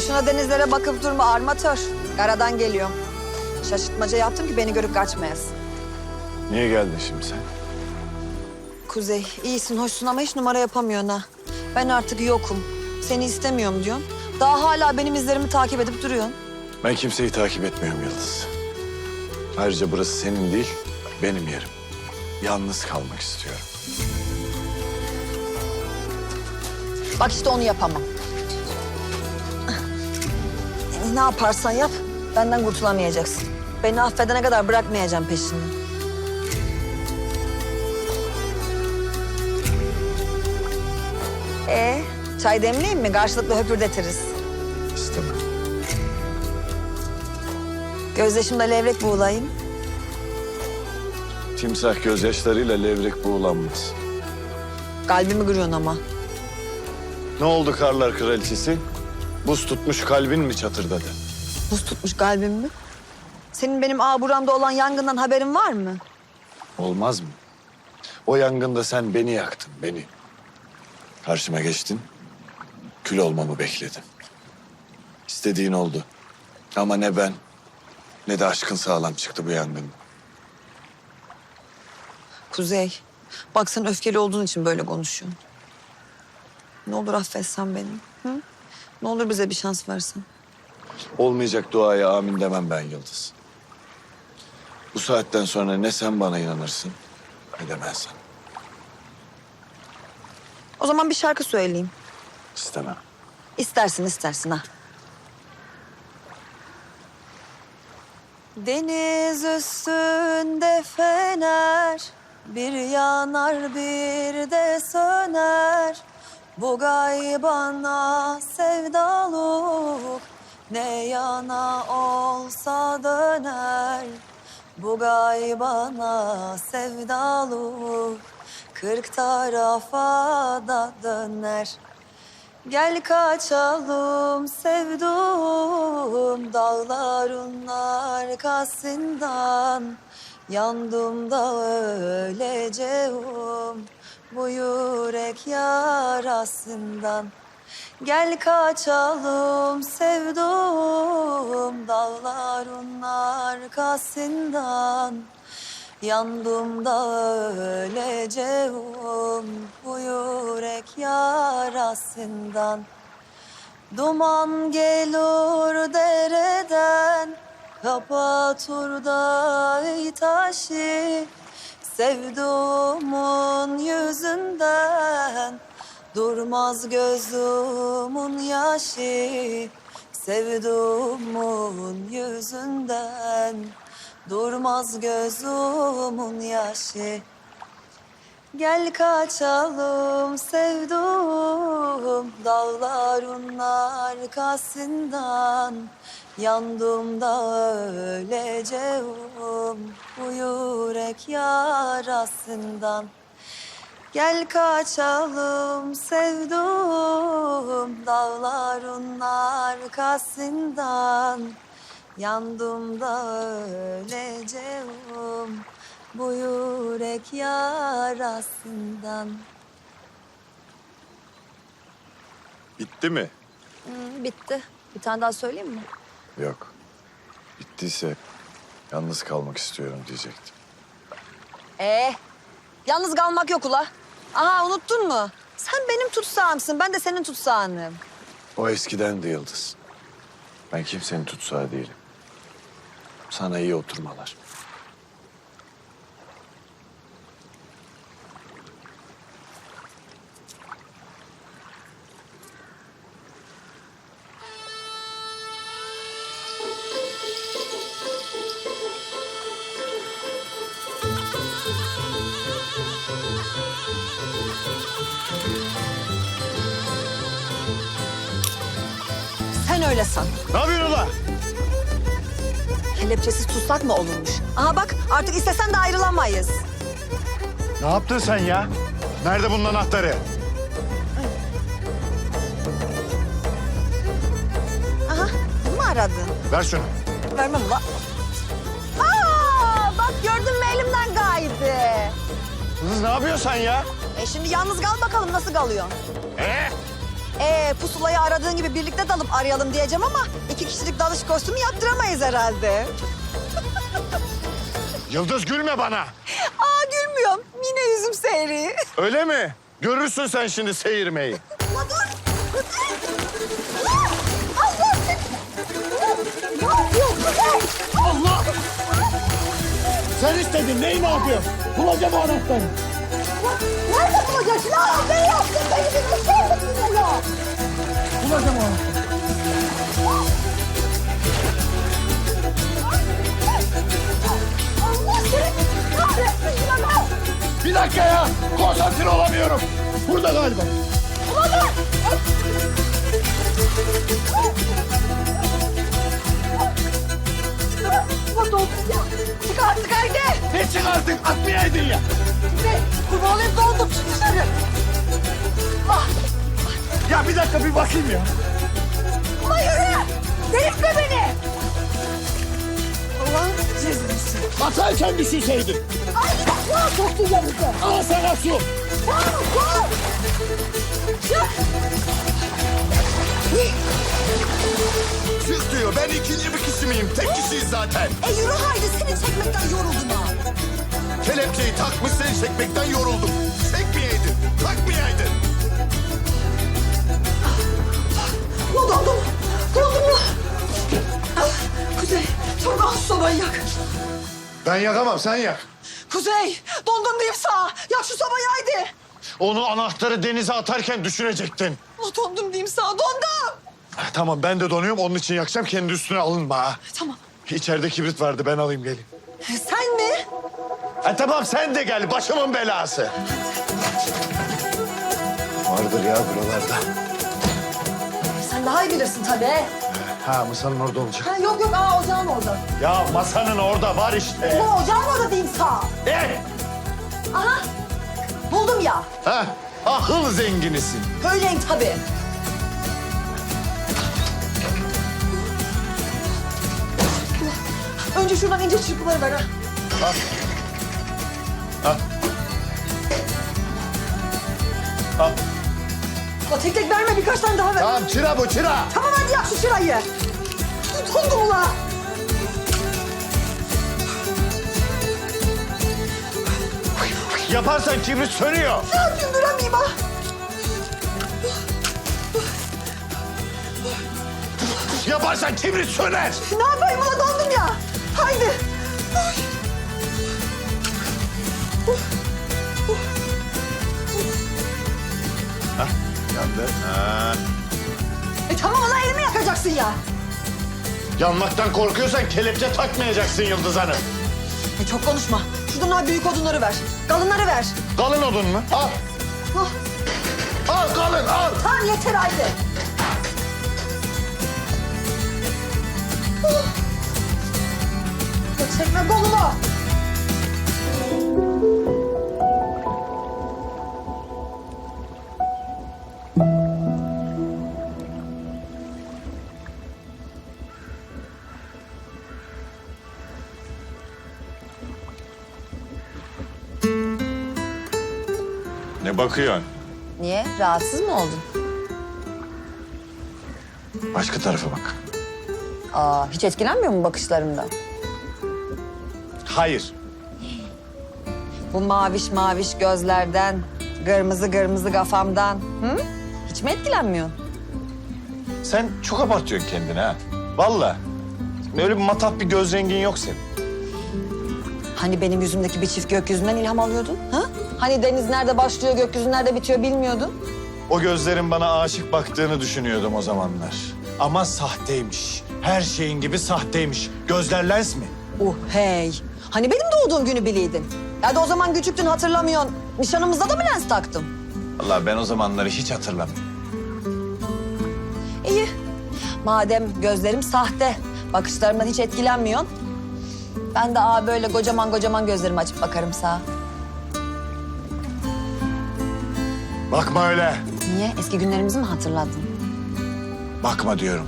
Boşuna denizlere bakıp durma armatör. Karadan geliyorum. Şaşırtmaca yaptım ki beni görüp kaçmayasın. Niye geldin şimdi sen? Kuzey iyisin hoşsun ama hiç numara yapamıyorsun ha. Ben artık yokum. Seni istemiyorum diyorsun. Daha hala benim izlerimi takip edip duruyorsun. Ben kimseyi takip etmiyorum Yıldız. Ayrıca burası senin değil, benim yerim. Yalnız kalmak istiyorum. Bak işte onu yapamam. Ne yaparsan yap benden kurtulamayacaksın. Beni affedene kadar bırakmayacağım peşini. Ee, çay demleyeyim mi? Karşılıklı höpürdetiriz. İstemem. Gözyaşımda levrek buğulayım. Timsah gözyaşlarıyla levrek buğulanmaz. Kalbimi kırıyorsun ama. Ne oldu karlar kraliçesi? Buz tutmuş kalbin mi çatırdadı? Buz tutmuş kalbimi. Senin benim aburamda olan yangından haberin var mı? Olmaz mı? O yangında sen beni yaktın, beni. Karşıma geçtin, kül olmamı bekledin. İstediğin oldu. Ama ne ben, ne de aşkın sağlam çıktı bu yangında. Kuzey, bak sen öfkeli olduğun için böyle konuşuyorsun. Ne olur affetsen beni. Hı? Ne olur bize bir şans versen. Olmayacak duaya amin demem ben Yıldız. Bu saatten sonra ne sen bana inanırsın, ne de ben sana. O zaman bir şarkı söyleyeyim. İstemem. İstersin istersin ha. Deniz üstünde fener Bir yanar bir de söner Bu gaybana sevdalık Ne yana olsa döner. Bu gaybana sevdalık Kırk tarafa da döner. Gel kaçalım sevdum dağların arkasından. Yandım da öleceğim bu yürek yarasından. Gel kaçalım sevdum dağların arkasından. Yandım da öleceğim bu yürek yarasından. Duman gelir dereden Kapatır da taşı Sevduğumun yüzünden Durmaz gözümün yaşı. Sevduğumun yüzünden Durmaz gözümün yaşı. Gel kaçalım sevdum dağların arkasından Yandım da öleceğim bu yürek yarasından Gel kaçalım sevdum dağların arkasından Yandım da öleceğim bu yürek yarasından. Bitti mi? Hmm, bitti. Bir tane daha söyleyeyim mi? Yok. Bittiyse yalnız kalmak istiyorum diyecektim. Ee, yalnız kalmak yok ula. Aha unuttun mu? Sen benim tutsağımsın, ben de senin tutsağınım. O eskiden de Yıldız. Ben kimsenin tutsağı değilim. Sana iyi oturmalar. Sen öyle san. Ne yapıyorsun ulan? Kelepçesiz tutsak mı olurmuş? Aha bak artık istesen de ayrılamayız. Ne yaptın sen ya? Nerede bunun anahtarı? Aha bunu mu aradın? Ver şunu. Vermem ula. Aa, bak gördün mü elimden kaydı. Kız ne yapıyorsun sen ya? E şimdi yalnız kal bakalım nasıl kalıyorsun? Ee? Pusulayı aradığın gibi birlikte dalıp arayalım diyeceğim ama iki kişilik dalış kostümü yaptıramayız herhalde. Yıldız gülme bana. Aa gülmüyorum. Yine yüzüm seyri. Öyle mi? Görürsün sen şimdi seyirmeyi. Ama dur. Allah seni. Ne yapıyorsun Kuzey? Allah! Sen istedin. Neyi ne yapıyorsun? Bulacağım o anahtarı. Nerede bulacaksın? Aa ben yaptım. Beni bir göstermesin ya. Bulacağım o anahtarı. Allah seni kahretsin bana. Bir dakika ya. Konsantre olamıyorum. Burada galiba. Burada olsun ya. Çık artık haydi. Ne çıkarttık? Atmayaydın ya. Ne? Kurban olayım dondum. Çık dışarı. Ah, Ya bir dakika bir bakayım ya. ulan yürü. Delirtme beni. Allah'ın cezası. Sen düşünseydin. Ay ya soktu yanımıza. Al sana su. Tamam koy. Çık. Çık diyor. Ben ikinci bir kişi miyim? Tek kişiyiz zaten. E yürü haydi seni çekmekten yoruldum ha. Kelepçeyi takmış seni çekmekten yoruldum. Çekmeyeydin. Takmayaydın. Ulan dondum. Dondum ulan. Ah, Kuzey çok az sobayı yak. Ben yakamam sen yak. Kuzey dondum diyeyim sağa. Yak şu sobayı haydi. Onu anahtarı denize atarken düşünecektin. Dondum diyeyim sağa dondum. Tamam ben de donuyorum onun için yakacağım. Kendi üstüne alınma ha. Tamam. İçeride kibrit vardı ben alayım geleyim. Sen mi? Ha, tamam sen de gel başımın belası. Vardır ya buralarda. Sen daha iyi bilirsin tabii. Ha masanın orada olacak. Ha, yok yok aa ocağın orada. Ya masanın orada var işte. Ulan ocağın orada diyeyim sağa. Eh! Aha buldum ya. Ha, ahıl zenginisin. Öyleyim tabii. Önce şuradan ince çırpıları ver ha. Al. Al. Al. Ulan tek tek verme birkaç tane daha ver. Tamam çıra bu çıra. Tamam hadi yak şu şırayı. Dondum ula. Yaparsan kibrit sönüyor. Ne yapayım duramayayım ha. Yaparsan kibrit söner. Ne yapayım ula dondum ya. Haydi. Yandı. Ha. E tamam ula elimi yakacaksın ya. Yanmaktan korkuyorsan kelepçe takmayacaksın Yıldız Hanım. E çok konuşma. Şuradan büyük odunları ver. Kalınları ver. Kalın odun mu? Al. Ah, Al kalın al. tamam yeter haydi. Ya Çekme kolumu. Ne bakıyorsun? Niye? Rahatsız mı oldun? Başka tarafa bak. Aa, hiç etkilenmiyor mu bakışlarımdan? Hayır. Bu maviş maviş gözlerden, kırmızı kırmızı kafamdan. Hı? Hiç mi etkilenmiyorsun? Sen çok abartıyorsun kendini ha. Vallahi. Öyle bir matah bir göz rengin yok senin. Hani benim yüzümdeki bir çift gökyüzünden ilham alıyordun? Ha? Hani deniz nerede başlıyor, gökyüzü nerede bitiyor bilmiyordun? O gözlerin bana aşık baktığını düşünüyordum o zamanlar. Ama sahteymiş. Her şeyin gibi sahteymiş. Gözler lens mi? Uh hey. Hani benim doğduğum günü biliydin. Ya da o zaman küçüktün hatırlamıyorsun. Nişanımızda da mı lens taktım? Vallahi ben o zamanları hiç hatırlamıyorum. İyi. Madem gözlerim sahte, bakışlarımdan hiç etkilenmiyorsun. Ben de aa böyle kocaman kocaman gözlerimi açıp bakarım sağa. Bakma öyle. Niye? Eski günlerimizi mi hatırladın? Bakma diyorum.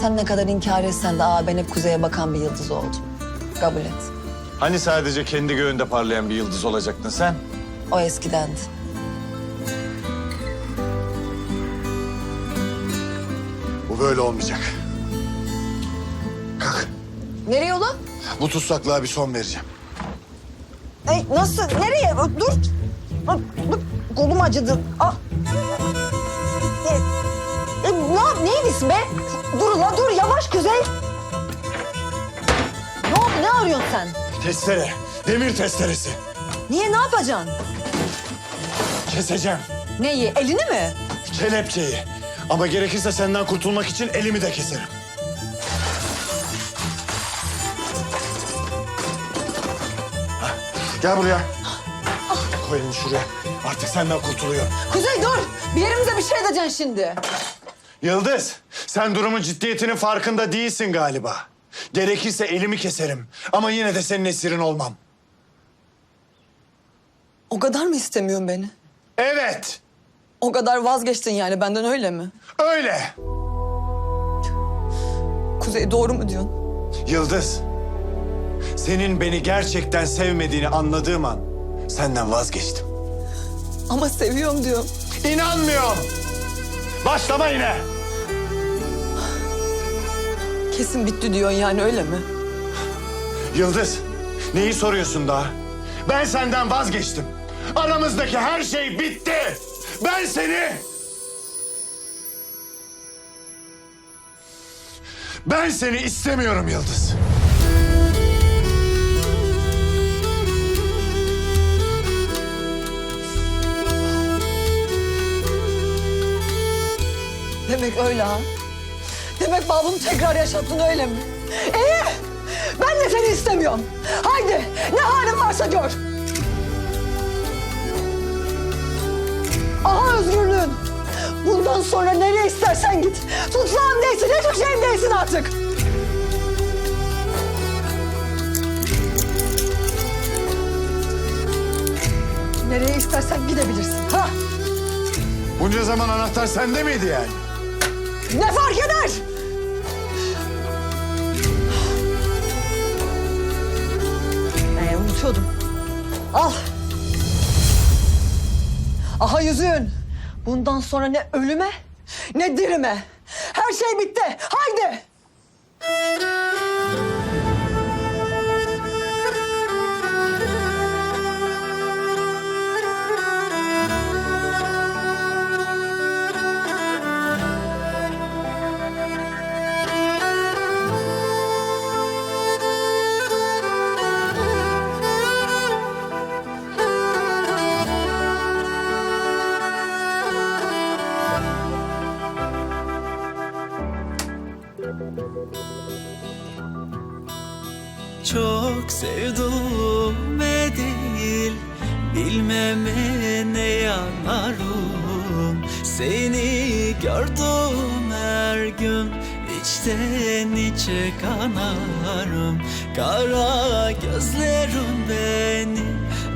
Sen ne kadar inkar etsen de aa ben hep kuzeye bakan bir yıldız oldum. Kabul et. Hani sadece kendi göğünde parlayan bir yıldız olacaktın sen? O eskidendi. böyle olmayacak. Kalk. Nereye ulan? Bu tutsaklığa bir son vereceğim. Ey, nasıl? Nereye? Dur. Dur, dur. Kolum acıdı. Aa. E, e, ne? Neymiş be? Dur la dur. Yavaş Kuzey. Arıyorsun sen? Testere. Demir testeresi. Niye? Ne yapacaksın? Keseceğim. Neyi? Elini mi? Kelepçeyi. Ama gerekirse senden kurtulmak için elimi de keserim. Hah, Gel buraya. Koy elini şuraya. Artık senden kurtuluyorum. Kuzey dur. Bir yerimize bir şey edeceksin şimdi. Yıldız, sen durumun ciddiyetinin farkında değilsin galiba. Gerekirse elimi keserim ama yine de senin esirin olmam. O kadar mı istemiyorsun beni? Evet, O kadar vazgeçtin yani benden öyle mi? öyle. Kuzey doğru mu diyorsun? Yıldız, senin beni gerçekten sevmediğini anladığım an senden vazgeçtim. Ama seviyorum diyorum. İnanmıyorum. Başlama yine. Kesin bitti diyorsun yani öyle mi? Yıldız, neyi soruyorsun daha? Ben senden vazgeçtim. Aramızdaki her şey bitti. Ben seni... Ben seni istemiyorum Yıldız. Demek öyle ha. Demek babamı tekrar yaşattın öyle mi? İyi. Ben de seni istemiyorum. Haydi ne halin varsa gör. Aha özgürlüğün. Bundan sonra nereye istersen git. Tutsağım değilsin, hiçbir şeyim değilsin artık. Nereye istersen gidebilirsin. Ha? Bunca zaman anahtar sende miydi yani? Ne fark eder? Al. Aha yüzüğün. Bundan sonra ne ölüme ne dirime. Her şey bitti. Sevduğume değil Bilmeme ne yanarım. Seni gördüm her gün içten içe kanarım. Kara gözlerin beni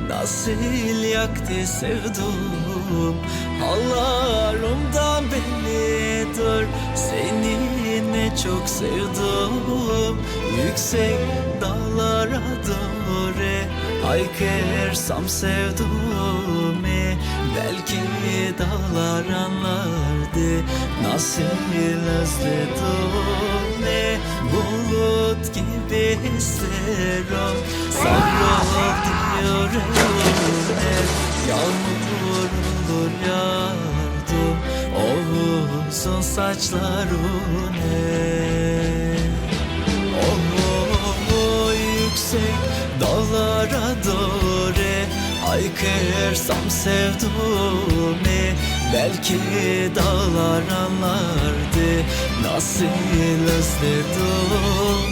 Nasıl yaktı sevdum Hallarımdan bellidir Seni ne çok sevdim. Yüksek dağlara doğru Haykırsam sevduğumu Belki dağlar anlardı. Nasıl özledim. Ne Bulut gibi isterim Sarıl diyorum hep Yağmur olur yardım O uzun saçların hep o yüksek dağlara doğru Haykırsam sevduğumu Belki dağlar anlardı Nasıl özledim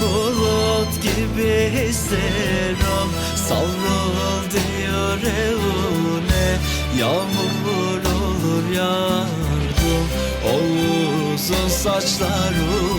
Bulut gibi isterim Savrul diyor evine Yağmur olur yardım O uzun saçlarına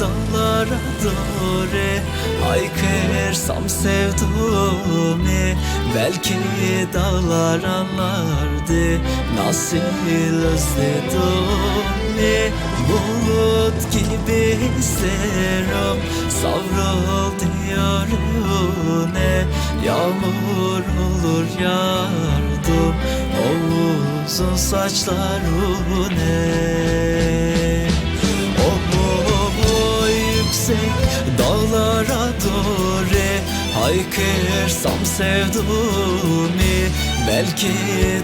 dağlara doğru Haykırsam sevduğumu Belki dağlar anlardı Nasıl özledim? Bulut gibi hislerim Savruldu yüreğine Yağmur olur yardım O uzun saçlarına. Oh yüksek dağlara doğru Haykırsam sevduğumu Belki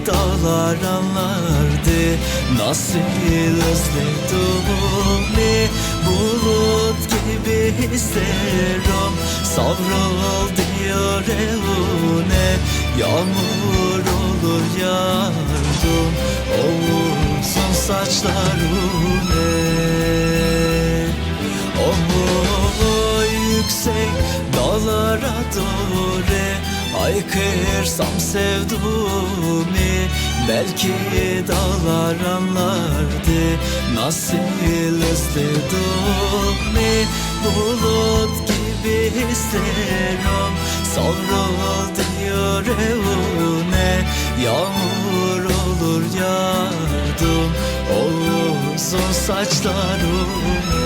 dağlar anlardı. Nasıl özlediğimi Bulut gibi hislerim Savruldu yüreğine Yağmur olur yardım O uzun saçlarına Oh yüksek dağlara doğru Haykırsam sevduğumu Belki dağlar anlardı Nasıl özlediğimi Bulut gibi hislerim Savruldu yüreğine Yağmur olur yardım O uzun saçlarına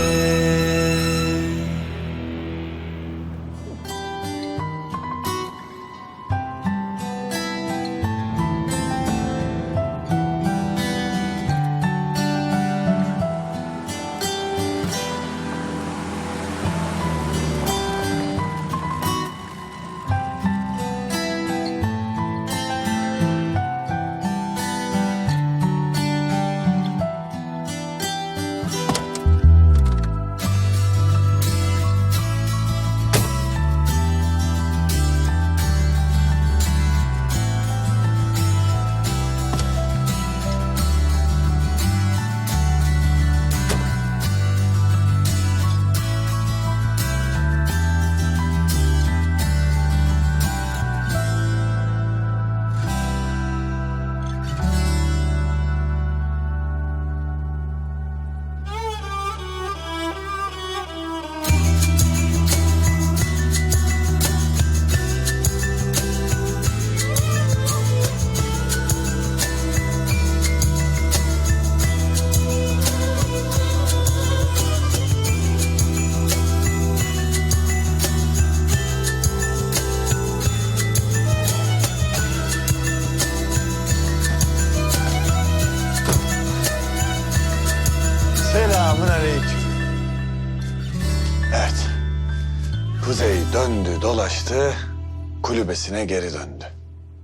Kulübesine geri döndü.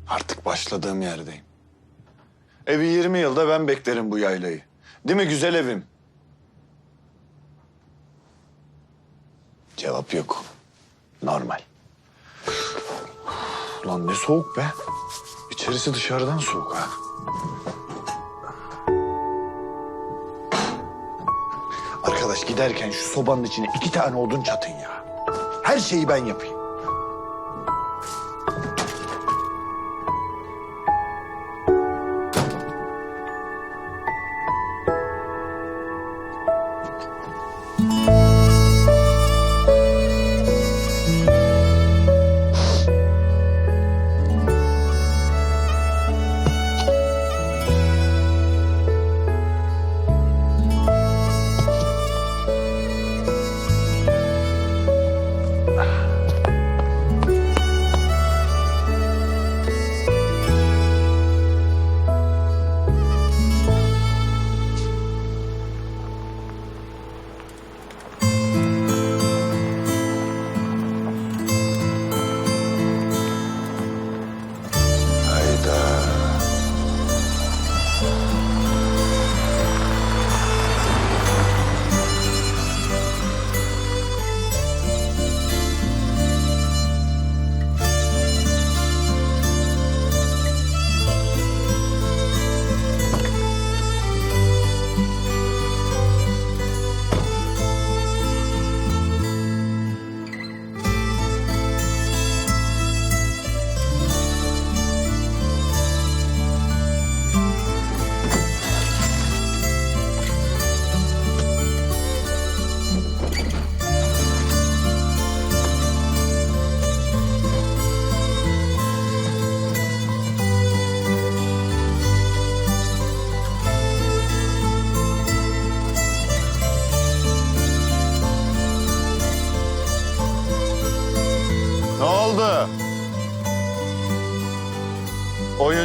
Artık başladığım yerdeyim. Evi 20 yılda ben beklerim bu yaylayı. Değil mi güzel evim? Cevap yok. Normal. Lan ne soğuk be. İçerisi dışarıdan soğuk ha. Arkadaş giderken şu sobanın içine iki tane odun çatın ya. Her şeyi ben yapayım.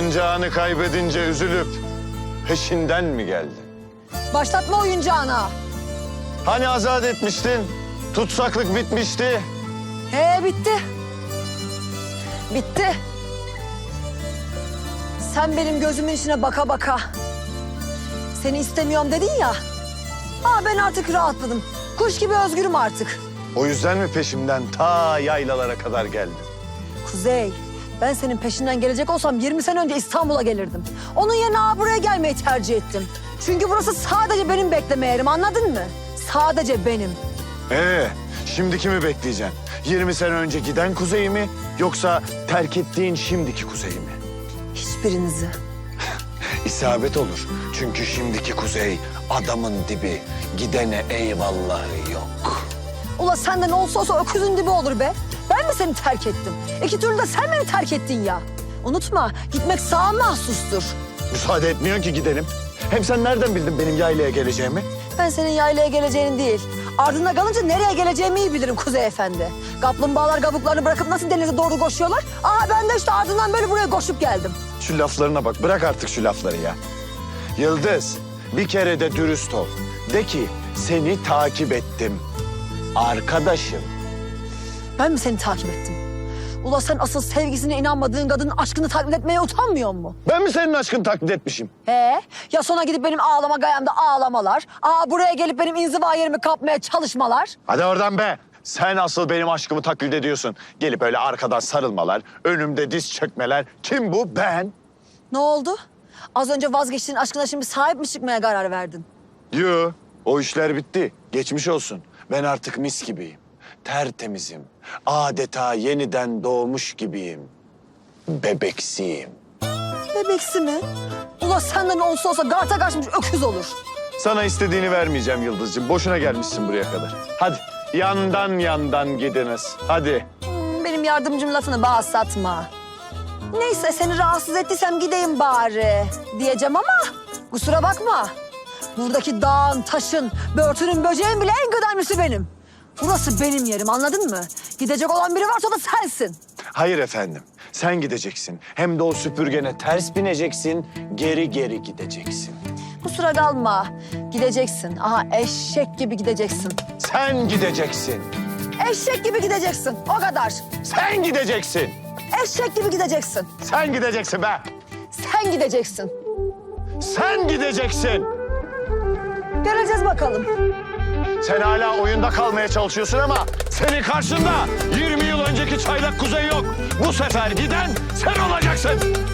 Oyuncağını kaybedince üzülüp peşinden mi geldin? Başlatma oyuncağına. Hani azat etmiştin? Tutsaklık bitmişti. He bitti. Bitti. Sen benim gözümün içine baka baka. Seni istemiyorum dedin ya. Ha ben artık rahatladım. Kuş gibi özgürüm artık. O yüzden mi peşimden ta yaylalara kadar geldin? Kuzey, ben senin peşinden gelecek olsam 20 sene önce İstanbul'a gelirdim. Onun yerine buraya gelmeyi tercih ettim. Çünkü burası sadece benim bekleme yerim anladın mı? Sadece benim. Ee, şimdi kimi bekleyeceksin? 20 sene önce giden kuzeyi mi yoksa terk ettiğin şimdiki kuzeyi mi? Hiçbirinizi. İsabet olur. Çünkü şimdiki kuzey adamın dibi. Gidene eyvallahı yok. Ula senden olsa olsa öküzün dibi olur be. Mi seni terk ettim? İki türlü de sen beni terk ettin ya. Unutma, gitmek sağa mahsustur. Müsaade etmiyorsun ki gidelim. Hem sen nereden bildin benim yaylaya geleceğimi? Ben senin yaylaya geleceğini değil, ardına kalınca nereye geleceğimi iyi bilirim Kuzey Efendi. Kaplumbağalar kabuklarını bırakıp nasıl denize doğru koşuyorlar? Aa ben de işte ardından böyle buraya koşup geldim. Şu laflarına bak. Bırak artık şu lafları ya. Yıldız, bir kere de dürüst ol. De ki seni takip ettim. Arkadaşım. Ben mi seni takip ettim? Ula sen asıl sevgisine inanmadığın kadının aşkını taklit etmeye utanmıyor mu? Ben mi senin aşkını taklit etmişim? He? Ya sonra gidip benim ağlama gayamda ağlamalar. Aa buraya gelip benim inziva yerimi kapmaya çalışmalar. Hadi oradan be. Sen asıl benim aşkımı taklit ediyorsun. Gelip öyle arkadan sarılmalar, önümde diz çökmeler. Kim bu? Ben. Ne oldu? Az önce vazgeçtiğin aşkına şimdi sahip mi çıkmaya karar verdin? Yo, o işler bitti. Geçmiş olsun. Ben artık mis gibiyim. Tertemizim. Adeta yeniden doğmuş gibiyim. Bebeksiyim. Bebeksi mi? Ula senden olsa olsa garta kaçmış öküz olur. Sana istediğini vermeyeceğim Yıldız'cığım. Boşuna gelmişsin buraya kadar. Hadi yandan yandan gidiniz. Hadi. Hmm, Benim yardımcım lafını bağ satma. Neyse seni rahatsız ettiysem gideyim bari diyeceğim ama kusura bakma. Buradaki dağın, taşın, börtünün, böceğin bile en kıdemlisi benim. Burası benim yerim anladın mı? Gidecek olan biri varsa o da sensin. Hayır efendim. Sen gideceksin. Hem de o süpürgene ters bineceksin. Geri geri gideceksin. Kusura kalma. Gideceksin. Aha eşek gibi gideceksin. Sen gideceksin. Eşek gibi gideceksin. O kadar. Sen gideceksin. Eşek gibi gideceksin. Sen gideceksin be. Sen gideceksin. Sen gideceksin. Göreceğiz bakalım. Sen hala oyunda kalmaya çalışıyorsun ama senin karşında 20 yıl önceki çaylak kuzey yok. Bu sefer giden sen olacaksın.